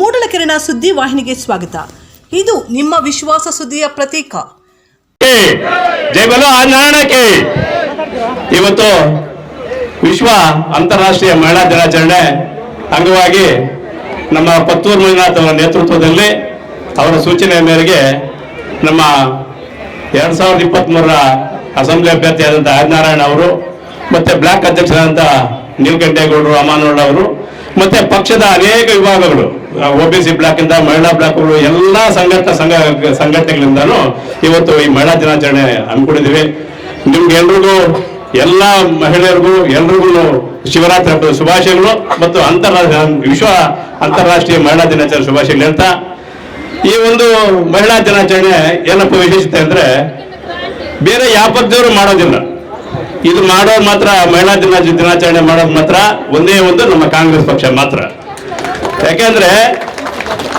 ಮೂಡಲಕೆರೆನ ಸುದ್ದಿ ವಾಹಿನಿಗೆ ಸ್ವಾಗತ. ಇದು ನಿಮ್ಮ ವಿಶ್ವಾಸ ಸುದ್ದಿಯ ಪ್ರತೀಕ. ಇವತ್ತು ವಿಶ್ವ ಅಂತಾರಾಷ್ಟ್ರೀಯ ಮಹಿಳಾ ದಿನಾಚರಣೆ ಅಂಗವಾಗಿ ನಮ್ಮ ಪತ್ತೂರು ಮಂಜುನಾಥ್ ಅವರ ನೇತೃತ್ವದಲ್ಲಿ ಅವರ ಸೂಚನೆ ಮೇರೆಗೆ ನಮ್ಮ ಎರಡ್ ಸಾವಿರದ ಇಪ್ಪತ್ತ್ಮೂರರ ಅಸೆಂಬ್ಲಿ ಅಭ್ಯರ್ಥಿಯಾದಂಥ ಆದಿನಾರಾಯಣ ಅವರು, ಮತ್ತೆ ಬ್ಲಾಕ್ ಅಧ್ಯಕ್ಷರಾದಂಥ ನೀಲಕಂಠೇಗೌಡರು, ಅಮಾನೋಳ್ ಅವರು, ಮತ್ತೆ ಪಕ್ಷದ ಅನೇಕ ವಿಭಾಗಗಳು ಒ ಬಿ ಸಿ ಬ್ಲಾಕ್ ಇಂದ ಮಹಿಳಾ ಬ್ಲಾಕ್ಗಳು ಎಲ್ಲಾ ಸಂಘಟನೆ ಸಂಘ, ಸಂಘಟನೆಗಳಿಂದನೂ ಇವತ್ತು ಈ ಮಹಿಳಾ ದಿನಾಚರಣೆ ಹಮ್ಮಿಕೊಂಡಿದ್ದೀವಿ. ನಿಮ್ಗೆ ಎಲ್ರಿಗೂ, ಎಲ್ಲ ಮಹಿಳೆಯರಿಗೂ, ಎಲ್ರಿಗೂ ಶಿವರಾತ್ರಿ ಹಬ್ಬದ ಶುಭಾಶಯಗಳು ಮತ್ತು ಅಂತಾರಾಷ್ಟ್ರೀಯ ವಿಶ್ವ ಅಂತಾರಾಷ್ಟ್ರೀಯ ಮಹಿಳಾ ದಿನಾಚರಣೆ ಶುಭಾಶಯಗಳು ಅಂತ ಈ ಒಂದು ಮಹಿಳಾ ದಿನಾಚರಣೆ ಏನಪ್ಪ ವಿಶೇಷತೆ ಅಂದ್ರೆ ಬೇರೆ ಯಾವ ಪಕ್ಷದವರು ಮಾಡೋದಿಲ್ಲ. ಇದು ಮಾಡೋದು ಮಾತ್ರ ಮಹಿಳಾ ದಿನ ದಿನಾಚರಣೆ ಮಾಡೋದು ಮಾತ್ರ, ಒಂದೇ ಒಂದು ನಮ್ಮ ಕಾಂಗ್ರೆಸ್ ಪಕ್ಷ ಮಾತ್ರ. ಯಾಕೆಂದ್ರೆ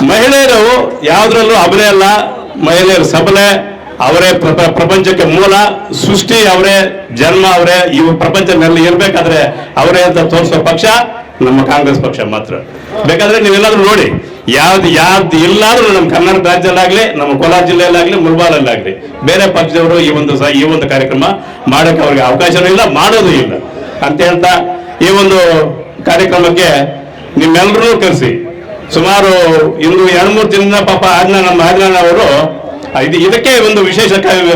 ಮಹಿಳೆಯರು ಯಾವುದ್ರಲ್ಲೂ ಅಬಲೆ ಅಲ್ಲ, ಮಹಿಳೆಯರು ಸಬಲೆ, ಅವರೇ ಪ್ರ- ಪ್ರಪಂಚಕ್ಕೆ ಮೂಲ, ಸೃಷ್ಟಿ ಅವರೇ, ಜನ್ಮ ಅವರೇ, ಇವು ಪ್ರಪಂಚದಲ್ಲಿ ಇರಬೇಕಾದ್ರೆ ಅವರೇ ಅಂತ ತೋರಿಸೋ ಪಕ್ಷ ನಮ್ಮ ಕಾಂಗ್ರೆಸ್ ಪಕ್ಷ ಮಾತ್ರ. ಬೇಕಾದ್ರೆ ನೀವೆಲ್ಲಾದ್ರೂ ನೋಡಿ, ಯಾವ್ದು ಯಾವ್ದು ಎಲ್ಲಾದ್ರೂ ನಮ್ಮ ಕರ್ನಾಟಕ ರಾಜ್ಯದಲ್ಲಾಗ್ಲಿ, ನಮ್ಮ ಕೋಲಾರ ಜಿಲ್ಲೆಯಲ್ಲಾಗ್ಲಿ ಮುಲ್ಬಾಲಲ್ಲಾಗ್ಲಿ ಬೇರೆ ಪಕ್ಷದವರು ಈ ಒಂದು ಈ ಒಂದು ಕಾರ್ಯಕ್ರಮ ಮಾಡಕ್ಕೆ ಅವ್ರಿಗೆ ಅವಕಾಶನೂ ಇಲ್ಲ, ಮಾಡೋದು ಇಲ್ಲ. ಅಂತ ಹೇಳ್ತಾ ಈ ಒಂದು ಕಾರ್ಯಕ್ರಮಕ್ಕೆ ನಿಮ್ಮೆಲ್ಲರೂ ಕರೆಸಿ. ಸುಮಾರು ಇಂದು ಎರಡು ಮೂರು ದಿನದಿಂದ ಪಾಪ ಆಜ್ಞಾ ನಮ್ಮ ಆಜ್ಞಾನ ಅವರು ಇದು ಇದಕ್ಕೆ ಒಂದು ವಿಶೇಷ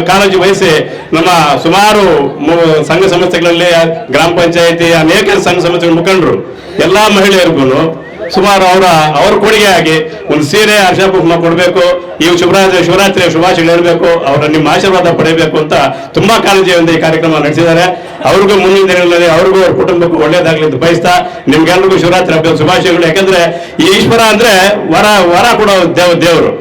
ಕಾಳಜಿ ವಹಿಸಿ ನಮ್ಮ ಸುಮಾರು ಸಂಘ ಸಂಸ್ಥೆಗಳಲ್ಲಿ, ಗ್ರಾಮ ಪಂಚಾಯತಿ, ಅನೇಕ ಸಂಘ ಸಂಸ್ಥೆಗಳ ಮುಖಂಡರು, ಎಲ್ಲಾ ಮಹಿಳೆಯರಿಗೂ ಸುಮಾರು ಅವರ, ಅವ್ರ ಕೊಡುಗೆ ಆಗಿ ಒಂದು ಸೀರೆ ಹರ್ಷ ಕುಂಕುಮ ಕೊಡಬೇಕು, ಈ ಶಿವರಾತ್ರಿ ಶಿವರಾತ್ರಿಯ ಶುಭಾಶಯಗಳು ಇರಬೇಕು ಅವರ ನಿಮ್ಮ ಆಶೀರ್ವಾದ ಪಡೆಯಬೇಕು ಅಂತ ತುಂಬಾ ಕಾಳಜಿಯಿಂದ ಈ ಕಾರ್ಯಕ್ರಮ ನಡೆಸಿದ್ದಾರೆ. ಅವ್ರಿಗೂ ಮುಂದಿನ ದಿನಗಳಲ್ಲಿ, ಅವ್ರಿಗೂ ಅವ್ರ ಕುಟುಂಬಕ್ಕೂ ಒಳ್ಳೇದಾಗ್ಲಿ ಅಂತ ಬಯಸ್ತಾ ನಿಮ್ಗೆಲ್ರಿಗೂ ಶಿವರಾತ್ರಿ ಹಬ್ಬದ ಶುಭಾಶಯಗಳು. ಯಾಕಂದ್ರೆ ಈ ಈಶ್ವರ ಅಂದ್ರೆ ವರ ವರ ಕೂಡ ದೇವ, ದೇವರು.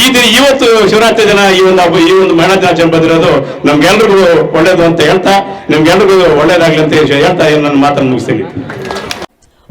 ಈ ದಿನ, ಇವತ್ತು ಶಿವರಾತ್ರಿ ದಿನ ಈ ಒಂದು ಹಬ್ಬ, ಈ ಒಂದು ಮಹಿಳಾ ದಿನಾಚರಣೆ ಬಂದಿರೋದು ನಮ್ಗೆಲ್ರಿಗೂ ಒಳ್ಳೇದು ಅಂತ ಹೇಳ್ತಾ, ನಿಮ್ಗೆಲ್ರಿಗೂ ಒಳ್ಳೇದಾಗ್ಲಿ ಅಂತ ಹೇಳ್ತಾ ನನ್ನ ಮಾತನ್ನು ಮುಗಿಸ್ತೀನಿ.